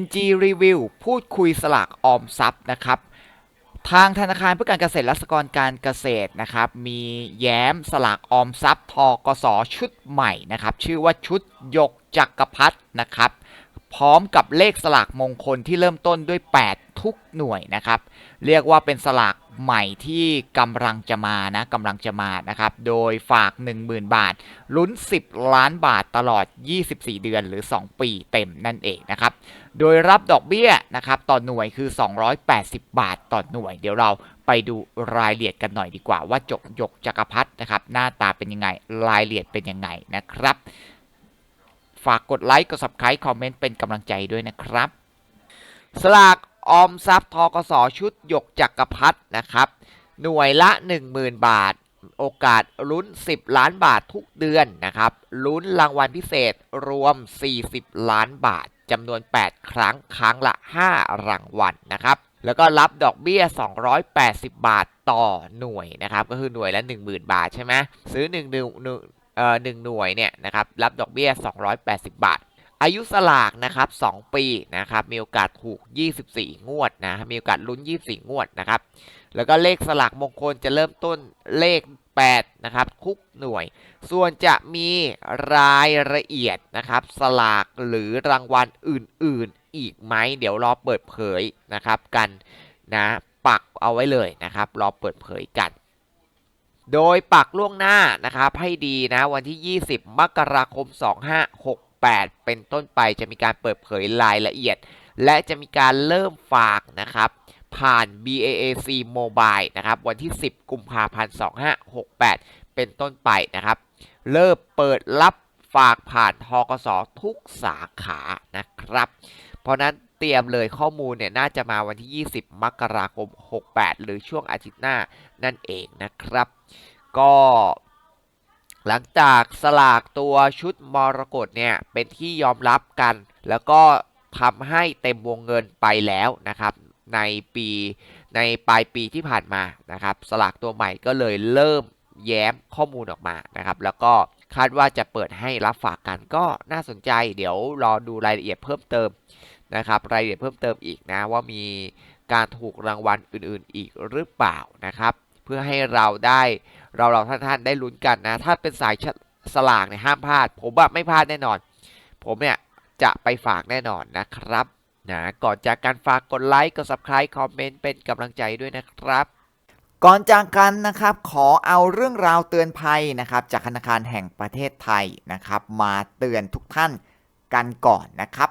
NG Review พูดคุยสลากออมทรัพย์นะครับ ทางธนาคารเพื่อการเกษตรและสหกรณ์การเกษตรนะครับ มีแย้มสลากออมทรัพย์ทกสชุดใหม่นะครับ ชื่อว่าชุดยกจักรพัฒนะครับ พร้อมกับเลขสลากมงคลที่เริ่มต้นด้วย 8 ทุกหน่วยนะครับ เรียกว่าเป็นสลากใหม่ที่กำลังจะมานะกำลังจะมานะครับ โดยฝาก 10,000 บาท ลุ้น 10 ล้านบาทตลอด 24 เดือนหรือ 2 ปีเต็มนั่นเองนะครับ โดยรับดอกเบี้ยนะครับต่อหน่วยคือ 280 บาทต่อหน่วย เดี๋ยวเราไปดูรายละเอียดกันหน่อยดีกว่า ว่าจกยกจักรพัฒนะครับ หน้าตาเป็นยังไงรายละเอียดเป็นยังไงนะครับ ฝากกดไลค์กด subscribe คอมเมนต์เป็นกำลังใจด้วยนะครับสลาก ออมทรัพย์ทกสชุดหยกจักรพัฒนะครับ หน่วยละ 10,000 บาท โอกาสลุ้น 10 ล้านบาททุกเดือนนะครับ ลุ้นรางวัลพิเศษรวม 40 ล้านบาทจำนวน 8 ครั้งครั้งละ 5 รางวัลนะครับ แล้วก็รับดอกเบี้ย 280 บาทต่อหน่วยนะครับ ก็คือหน่วยละ 10,000 บาทใช่ไหมซื้อ1หนึ่งหนึ่งเอ่อหนึ่งหน่วยเนี่ยนะครับ รับดอกเบี้ย 280 บาท อายุสลากนะครับ 2 ปีนะครับ มีโอกาสถูก 24 งวดนะมีโอกาสลุ้น 24 งวดนะครับ แล้วก็เลขสลากมงคลจะเริ่มต้นเลข 8 นะครับทุกหน่วย ส่วนจะมีรายละเอียดนะครับ สลากหรือรางวัลอื่นๆ อีกไหม เดี๋ยวรอเปิดเผยนะครับกันนะปักเอาไว้เลยนะครับ รอเปิดเผยกันโดยปักล่วงหน้านะครับให้ดีนะวันที่ 20 มกราคม 2568 8 เป็นต้นไปจะมีการเปิดเผยรายละเอียด และจะมีการเริ่มฝากนะครับ ผ่าน BAAC Mobile นะครับ วันที่ 10 กุมภาพันธ์ 2568 เป็นต้นไปนะครับ เริ่มเปิดรับฝากผ่านทกสทุกสาขานะครับ เพราะนั้นเตรียมเลยข้อมูลเนี่ยน่าจะมาวันที่ 20 มกราคม 68 หรือช่วงอาทิตย์หน้านั่นเองนะครับ ก็ หลังจากสลากตัวชุดมรกตเนี่ยเป็นที่ยอมรับกัน แล้วก็ทำให้เต็มวงเงินไปแล้วนะครับในปีในปลายปีที่ผ่านมานะครับสลากตัวใหม่ก็เลยเริ่มแย้มข้อมูลออกมานะครับแล้วก็คาดว่าจะเปิดให้รับฝากกันก็น่าสนใจ เดี๋ยวรอดูรายละเอียดเพิ่มเติมนะครับรายละเอียดเพิ่มเติมอีกนะว่ามีการถูกรางวัลอื่นๆอีกหรือเปล่านะครับ เพื่อให้เราได้เราเราท่านท่านได้ลุ้นกันนะ ถ้าเป็นสายสลากเนี่ยห้ามพลาด ผมแบบไม่พลาดแน่นอน ผมเนี่ยจะไปฝากแน่นอนนะครับนะก่อนจากการฝากกดไลค์กด subscribe คอมเมนต์เป็นกำลังใจด้วยนะครับก่อนจากกันนะครับขอเอาเรื่องราวเตือนภัยนะครับจากธนาคารแห่งประเทศไทยนะครับ มาเตือนทุกท่านกันก่อนนะครับ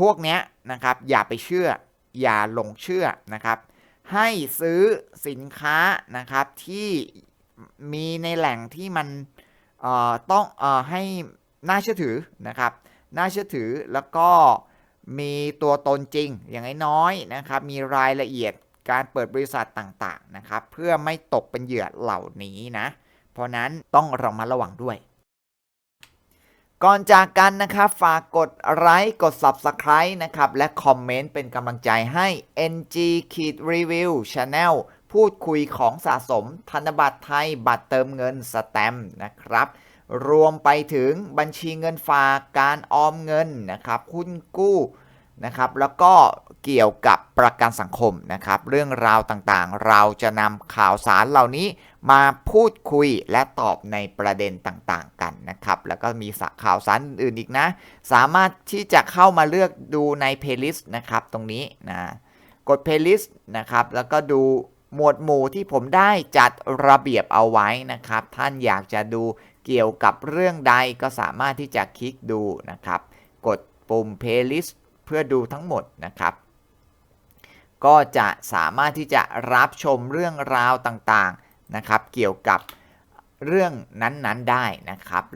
พวกเนี้ยนะครับอย่าไปเชื่อ อย่าหลงเชื่อนะครับ ให้ซื้อสินค้านะครับที่มีในแหล่งที่มันต้องเอ่อให้น่าเชื่อถือนะครับ น่าเชื่อถือแล้วก็มีตัวตนจริงอย่างน้อยๆนะครับ มีรายละเอียดการเปิดบริษัทต่างๆนะครับ เพื่อไม่ตกเป็นเหยื่อเหล่านี้นะ เพราะนั้นต้องระมัดระวังด้วย ก่อนจากกันนะครับฝากกดไลค์กด Subscribe นะครับ และคอมเมนต์เป็นกำลังใจให้ NG ขีด Review Channel พูดคุยของสะสมธนบัตรไทยบัตรเติมเงินสแตมนะครับ รวมไปถึงบัญชีเงินฝากการออมเงินนะครับหุ้นกู้นะครับ แล้วก็ เกี่ยวกับประกันสังคมนะครับ เรื่องราวต่างๆ เราจะนำข่าวสารเหล่านี้มาพูดคุยและตอบในประเด็นต่างๆกันนะครับ แล้วก็มีข่าวสารอื่นๆอีกนะ สามารถที่จะเข้ามาเลือกดูในเพลย์ลิสต์นะครับตรงนี้นะกดเพลย์ลิสต์นะครับ แล้วก็ดูหมวดหมู่ที่ผมได้จัดระเบียบเอาไว้นะครับ ท่านอยากจะดูเกี่ยวกับเรื่องใดก็สามารถที่จะคลิกดูนะครับ กดปุ่ม playlist เพื่อดูทั้งหมดนะครับ ก็จะสามารถที่จะรับชมเรื่องราวต่างๆนะครับ เกี่ยวกับเรื่องนั้นๆได้นะครับ